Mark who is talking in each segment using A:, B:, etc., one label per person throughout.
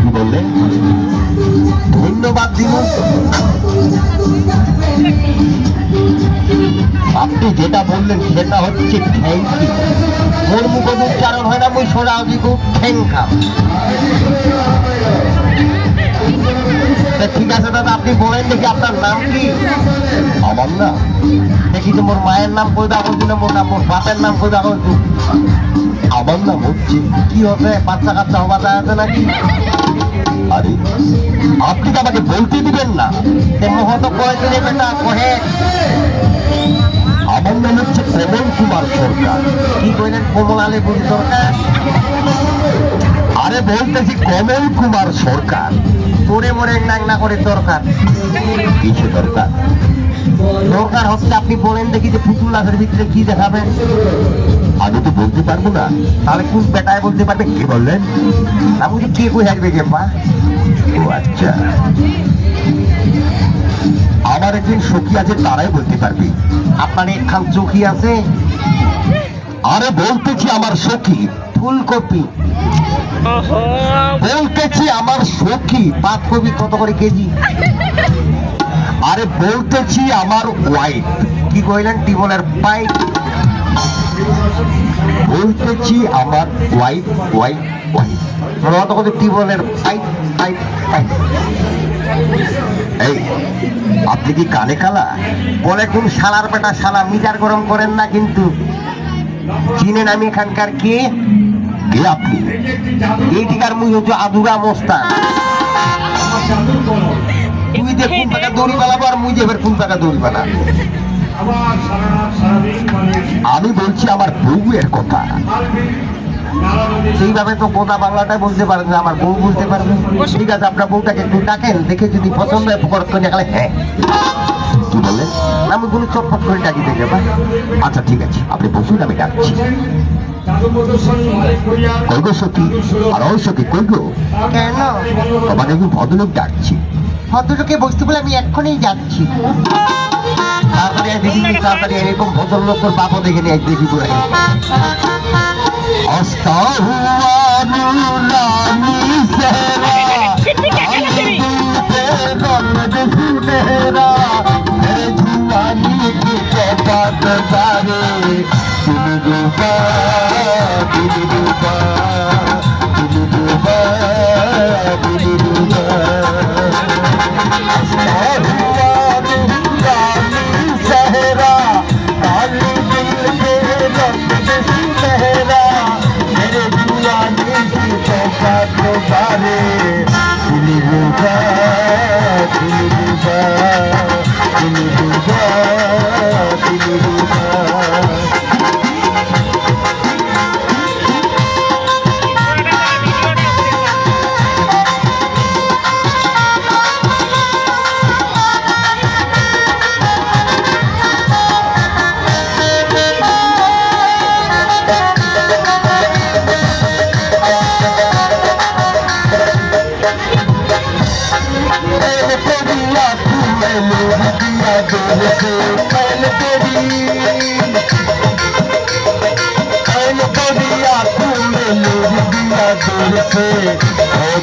A: কি বললে? ধন্যবাদ দিব আপনি যেটা বললেন সেটা হচ্ছে থ্যাংক ইউ মোর উচ্চারণ হয় না, মুই সোজা দিব। থ্যাংক আপনি বলেন দেখি আপনার নাম কি? আমার নাম? দেখি তো মোর মায়ের নাম কই দাও বলছি না মোর নাম মোর বাপের নাম কই দাও আমার নাম হচ্ছে কি হবে বাচ্চা কাচ্চা হবা আছে নাকি? আরে আপনি তো আমাকে বলতে দিবেন না। সে মহত কয়ে দিলে বেটা কহে? আমার নাম হচ্ছে কমল কুমার সরকার। কি কইলেন কমল আলী সরকার? আরে বলতেছি কমল কুমার সরকার। তোরে মরে নাক না করে দরকার। কিছু দরকার? দরকার হচ্ছে আপনি বলেন দেখি যে পুতুল নাচের ভিতরে কি দেখাবেন আমি তো বলতে পারব না। তাহলে কোন বেটায় বলতে পারবে? কে বললেন? আমি বলছি, কে কই আসবে কে মা? ও আচ্ছা। আমার একদিন সখী আছে তারাই বলতে পারবে। আপনার একখান চোখি আছে? আরে বলতেছি আমার সখী। ফুলকপি। বলতেছি আমার সখী। পাতকপি কত করে কেজি? আরে বলতেছি আমার ওয়াইফ কি কইলেন? টিবলের পাইপ বলতেছি আমার ওয়াইফ ওয়াইফ ওয়াইফ তোরা তো কত টিবলের পাইপ পাইপ পাইপ এই আপনি কি কানে কালা? বলে কোন শালার বেটা শালা মিটার গরম করেন না কিন্তু। চিনেন আমি এখানকার কে? কে আপনি এই টিকার মুই হচ্ছে আদুরা মোস্তান। তুই যে কোন টাকা দড়ি বানাবো আর মুই যে এবার কোন টাকা দড়ি বানাবো? আমি বলছি আমার বউয়ের কথা। সেইভাবে তো গোদা বাংলাটাই বলতে পারেন আমার বউ বলতে পারবে। ঠিক আছে, আপনার বউটাকে একটু ডাকেন, দেখে যদি পছন্দ হয় দেখালে হ্যাঁ। বললেন আমি কোনো চটপট করে ডাকি দেখে বা আচ্ছা ঠিক আছে আপনি বসুন আমি ডাকছি।
B: জাদু প্রদর্শন মালিক করিয়ার
A: কই গো সখী? আর সখী
C: কেন?
A: তোমাকে একটু ভদ্রলোক ডাকছি।
C: ভদ্রলোকে বসতে বলে আমি এক্ষুনি যাচ্ছি।
A: আয় দেখি তাড়াতাড়ি এরকম ভদ্রলোক তোর বাপও দেখে নিয়ে দেখি সেরা তারে তুমি রূপা তুমি রূপা তুমি রূপা তুমি রূপা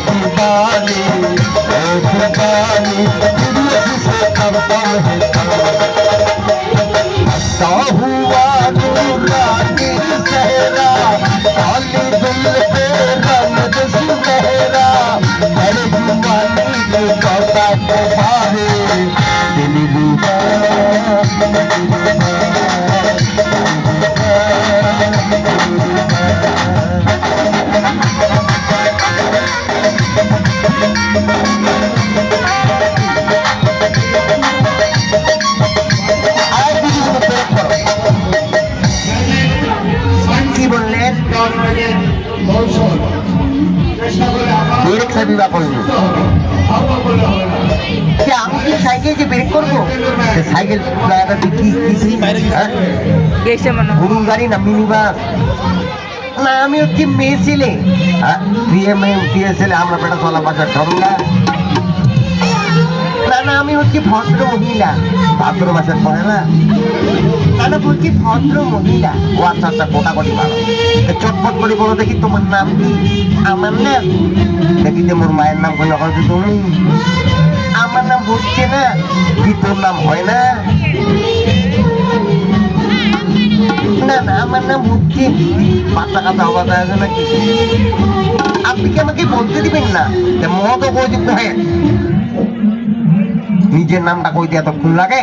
A: दीवानी ओ दीवानी दिल से करता है বিবাহ
C: যে আমি কি সাইকেল যে ব্রেক করব
A: সাইকেল লাগাটা কি কি গাড়ি না মিনি
C: না আমি হচ্ছে মেয়ে ছেলে
A: হ্যাঁ বিএমএম, টিএসএল আমরা বেটা চলা বাজার ঢঙ্গা
C: না
D: না, আমি হচ্ছি ভদ্র মহিলা।
C: ভাদ্র মাসের পরে না।
D: না না, বলছি ভদ্র মহিলা।
C: ও আচ্ছা আচ্ছা কোটাকটি ভালো। চটপট করে বলো দেখি তোমার নাম কি?
D: আমার না
C: দেখি যে মোর মায়ের নাম কই নকল তুমি।
D: আমার নাম হচ্ছে না
C: কি তোর নাম হয় না।
D: না না, আমার নাম
C: বুদ্ধি
D: কথা কি বলতে দিবেন না?
C: কই দিতে হয় নিজের এতক্ষণ লাগে?